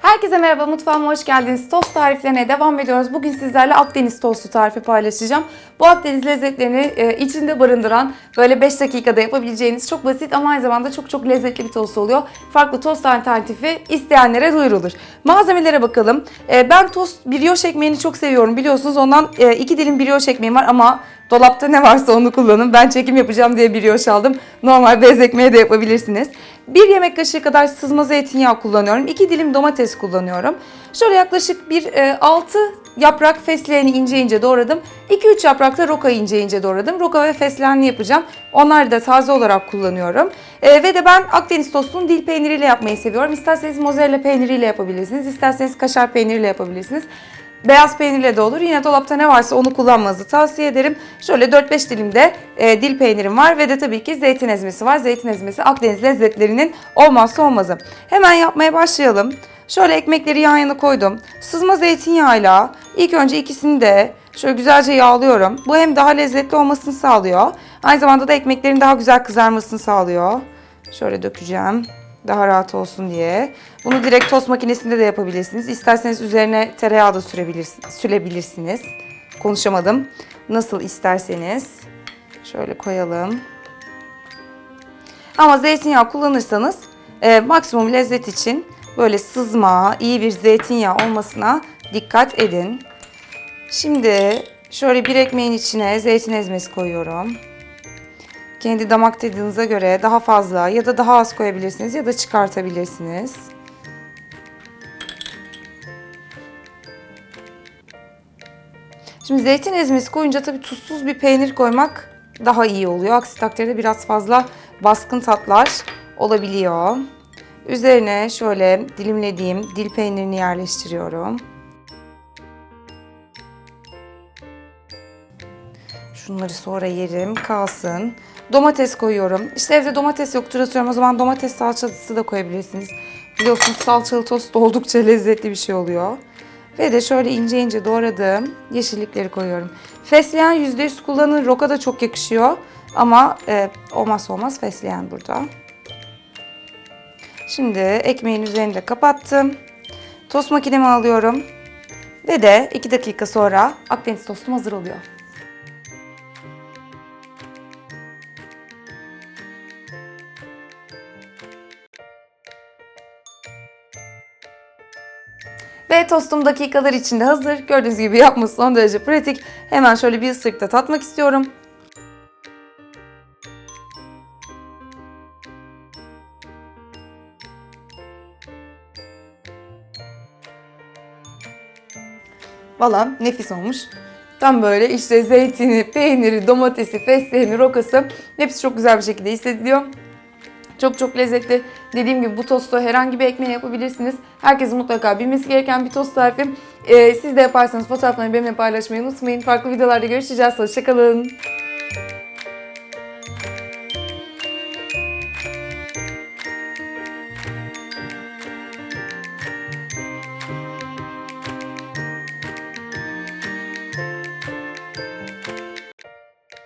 Herkese merhaba, mutfağıma hoş geldiniz. Tost tariflerine devam ediyoruz. Bugün sizlerle Akdeniz tostu tarifi paylaşacağım. Bu Akdeniz lezzetlerini e, içinde barındıran, böyle 5 dakikada yapabileceğiniz çok basit ama aynı zamanda çok çok lezzetli bir tost oluyor. Farklı tost alternatifi isteyenlere duyurulur. Malzemelere bakalım. E, ben tost brioche ekmeğini çok seviyorum biliyorsunuz. Ondan 2 dilim brioche ekmeğim var ama Dolapta ne varsa onu kullanın. Ben çekim yapacağım diye brioche aldım. Normal bez ekmeği de yapabilirsiniz. Bir yemek kaşığı kadar sızma zeytinyağı kullanıyorum. 2 dilim domates kullanıyorum. Şöyle yaklaşık bir 6 yaprak fesleğeni ince ince doğradım. 2-3 yaprak da roka ince ince doğradım. Roka ve fesleğenli yapacağım. Onları da taze olarak kullanıyorum. E, ve de ben Akdeniz tostunu dil peyniriyle yapmayı seviyorum. İsterseniz mozzarella peyniriyle yapabilirsiniz. İsterseniz kaşar peyniriyle yapabilirsiniz. Beyaz peynirle de olur. Yine dolapta ne varsa onu kullanmanızı tavsiye ederim. Şöyle 4-5 dilimde e, dil peynirim var ve de tabii ki zeytin ezmesi var. Zeytin ezmesi Akdeniz lezzetlerinin olmazsa olmazı. Hemen yapmaya başlayalım. Şöyle ekmekleri yan yana koydum. Sızma zeytinyağıyla ilk önce ikisini de şöyle güzelce yağlıyorum. Bu hem daha lezzetli olmasını sağlıyor. Aynı zamanda da ekmeklerin daha güzel kızarmasını sağlıyor. Şöyle dökeceğim daha rahat olsun diye. Bunu direkt tost makinesinde de yapabilirsiniz. İsterseniz üzerine tereyağı da sürebilirsiniz. sürebilirsiniz. Konuşamadım. Nasıl isterseniz. Şöyle koyalım. Ama zeytinyağı kullanırsanız e, maksimum lezzet için böyle sızma, iyi bir zeytinyağı olmasına dikkat edin. Şimdi şöyle bir ekmeğin içine zeytin ezmesi koyuyorum. Kendi damak tadınıza göre daha fazla ya da daha az koyabilirsiniz ya da çıkartabilirsiniz. Şimdi zeytin ezmesi koyunca tabii tuzsuz bir peynir koymak daha iyi oluyor. Aksi takdirde biraz fazla baskın tatlar olabiliyor. Üzerine şöyle dilimlediğim dil peynirini yerleştiriyorum. Şunları sonra yerim kalsın. Domates koyuyorum. İşte evde domates yoktur atıyorum. O zaman domates salçası da koyabilirsiniz. Biliyorsunuz salçalı tost oldukça lezzetli bir şey oluyor. Ve de şöyle ince ince doğradığım yeşillikleri koyuyorum. Fesleğen %100 kullanın. Roka da çok yakışıyor. Ama e, olmazsa olmaz fesleğen burada. Şimdi ekmeğin üzerini de kapattım. Tost makinemi alıyorum. Ve de 2 dakika sonra Akdeniz tostum hazır oluyor. Ve tostum dakikalar içinde hazır. Gördüğünüz gibi yapması son derece pratik. Hemen şöyle bir ısırıkta tatmak istiyorum. Valla nefis olmuş. Tam böyle işte zeytini, peyniri, domatesi, fesleğeni, rokası hepsi çok güzel bir şekilde hissediliyor. Çok çok lezzetli. Dediğim gibi bu tostu herhangi bir ekmeğe yapabilirsiniz. Herkesin mutlaka bilmesi gereken bir tost tarifi. Ee, siz de yaparsanız fotoğraflarını benimle paylaşmayı unutmayın. Farklı videolarda görüşeceğiz. Hoşçakalın.